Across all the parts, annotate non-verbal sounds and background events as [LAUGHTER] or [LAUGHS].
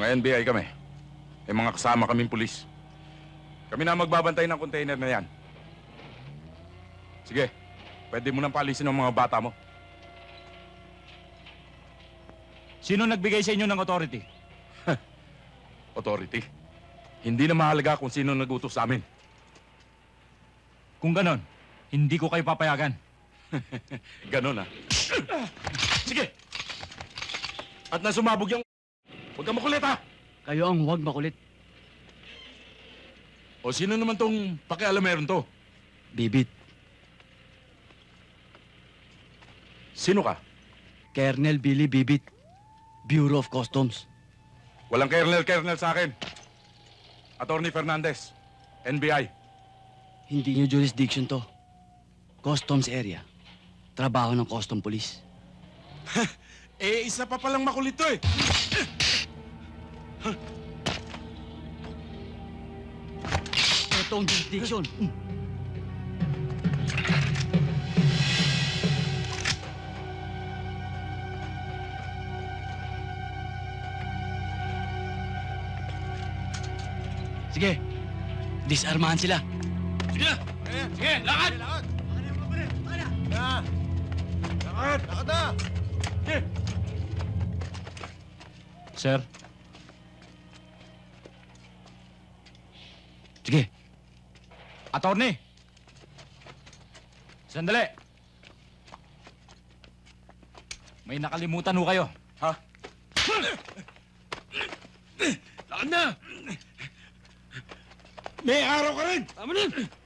Mga NBI kami. May mga kasama kaming pulis. Kami na magbabantay ng container na yan. Sige, pwede mo nang paalisin ng mga bata mo. Sino nagbigay sa inyo ng authority? [LAUGHS] Authority. Hindi na mahalaga kung sino nagutos sa amin. Kung ganon, hindi ko kayo papayagan. [LAUGHS] Ganon ah. Sige! At na sumabog yung... Huwag ka makulit ha! Kayo ang huwag makulit. O sino naman tong pakialameron to? Bibit, Sino ka? Colonel Billy Bibit, Bureau of Customs. Walang kernel-kernel sa akin. Attorney Fernandez, NBI. Hindi niyo jurisdiction to. Customs area. Trabaho ng custom police. [LAUGHS] Eh, isa pa palang makulit to eh. Ito ang jurisdiction. Sige, disarmahan sila. Sige na! Sige, lakad! Lakad! Lakad na! Sige! Sir, attorney! Sandali! May nakalimutan ho kayo. Ha? Lakad na! May araw ka rin! tama na.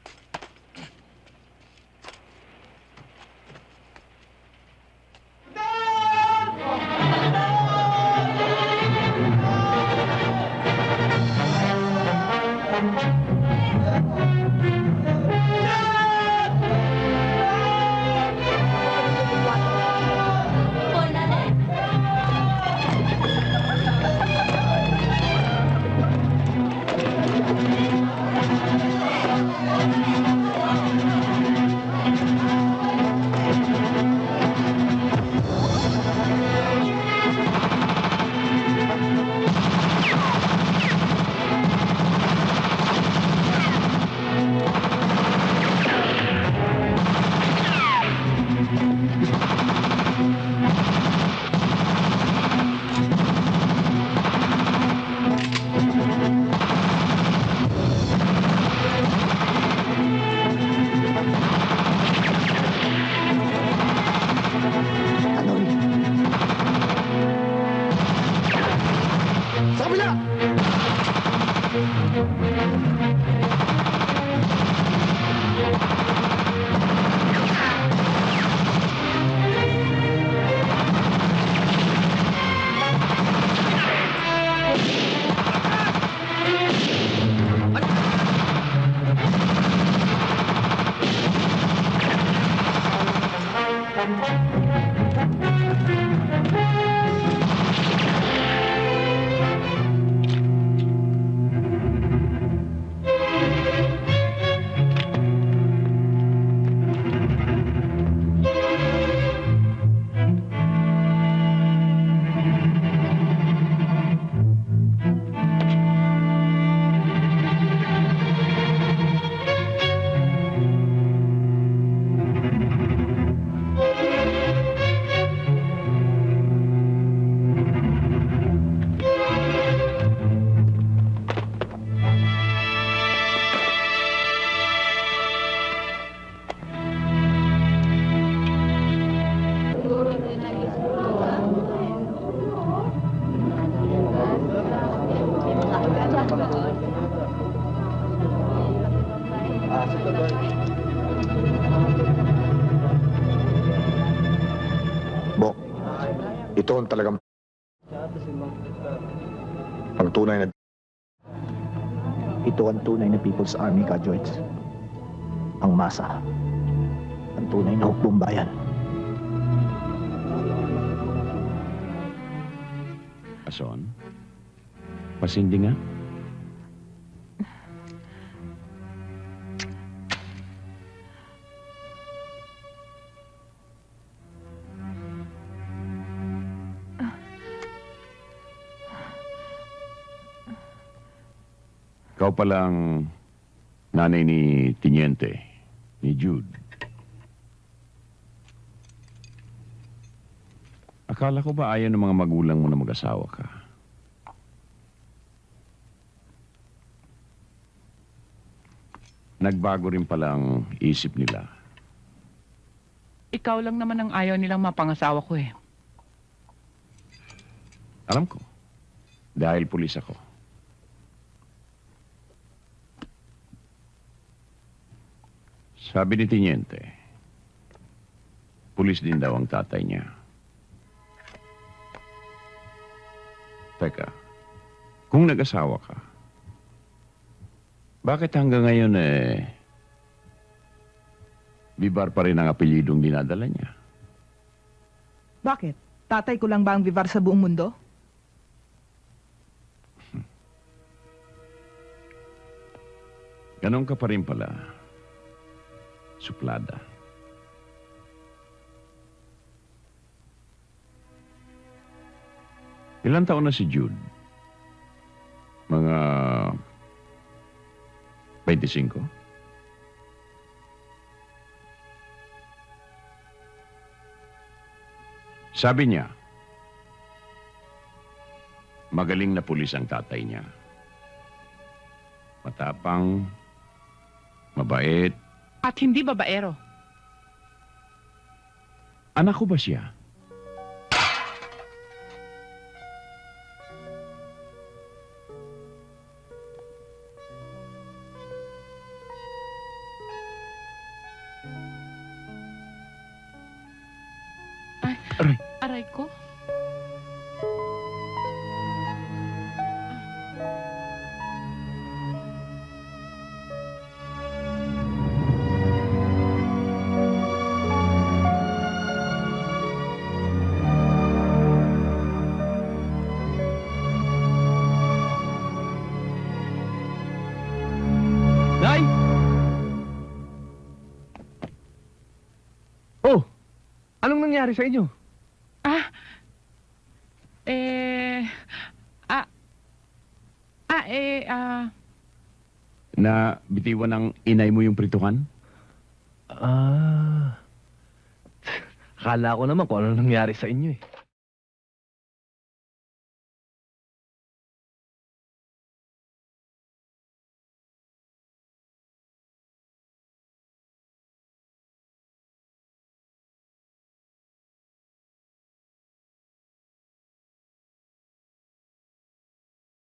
Bok, ito ang talagang ang tunay na Ito ang tunay na People's Army Cadets. Ang masa. Ang tunay na hukbong bayan. Ason? Pasindi nga? Ikaw palang nanay ni Tiniente, ni Jude. Akala ko ba ayaw ng mga magulang mo na mag-asawa ka? Nagbago rin pala ang isip nila. Ikaw lang naman ang ayaw nilang mapangasawa ko eh. Alam ko. Dahil pulis ako. Sabi ni Tiniente, pulis din daw ang tatay niya. Teka, kung nag-asawa ka, bakit hanggang ngayon eh, bibar pa rin ang apelyidong dinadala niya? Bakit? Tatay ko lang ba ang vivar sa buong mundo? Ganon ka pa rin pala. Suplada. Ilan taon na si Jude? Mga 25? Sabi niya, magaling na pulis ang tatay niya. Matapang, mabait. At hindi babaero. Anak ko ba siya? Nangyari sa inyo? Ah. Eh. Ah. Ah, eh, ah. Na bitiwan ng inay mo yung prituhan? Ah... Akala ko naman kung ano nangyari sa inyo eh.